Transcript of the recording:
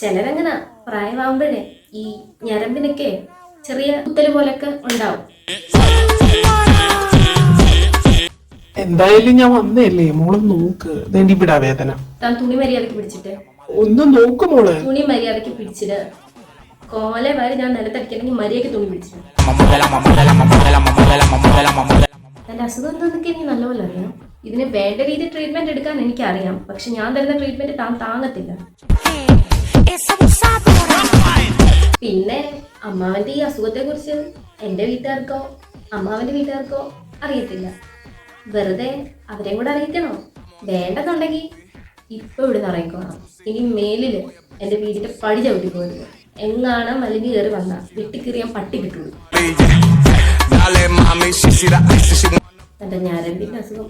ചിലരങ്ങനെ പ്രായമാകുമ്പോഴേ ഈ ഞരമ്പിനൊക്കെ ചെറിയ കുത്തൽ പോലൊക്കെ ഉണ്ടാവും. എന്തായാലും ഞാൻ വന്നല്ലേ? മോൾ നോക്ക്. ഇവിടെ വേദന. താൻ തുണി മര്യാദയ്ക്ക് പിടിച്ചിട്ട്. ഒന്ന് നോക്ക് മോൾ. തുണി മര്യാദയ്ക്ക് പിടിച്ചിട്ട്. കോലെ വരെ ഞാൻ നിലത്തടിക്കണമെങ്കിൽ മര്യാദയ്ക്ക് തുണി പിടിച്ചിട്ട്. എന്റെ അസുഖം എന്താന്നൊക്കെ എനിക്ക് നല്ലപോലെ അറിയാം. ഇതിന് വേണ്ട രീതി ട്രീറ്റ്മെന്റ് എടുക്കാൻ എനിക്കറിയാം. പക്ഷെ ഞാൻ തരുന്ന ട്രീറ്റ്മെന്റ് താൻ താങ്ങത്തില്ല. അമ്മാവന്റെ ഈ അസുഖത്തെ കുറിച്ച് എന്റെ വീട്ടുകാർക്കോ അമ്മാവന്റെ വീട്ടുകാർക്കോ അറിയത്തില്ല. വെറുതെ അവരെയും കൂടെ അറിയിക്കണോ? വേണ്ടെന്നുണ്ടെങ്കിൽ ഇപ്പൊ ഇവിടുന്ന് ഇറങ്ങിക്കോണം. ഇനി മേലിൽ എന്റെ വീടിന്റെ പടി ചവിട്ടി പോരുത്. എങ്ങാണ് മലിനി കയറി വന്ന വെട്ടിക്കീറിയാൻ പട്ടി കിട്ടുള്ളൂ. തന്റെ ഞാരമ്പിന്റെ അസുഖം.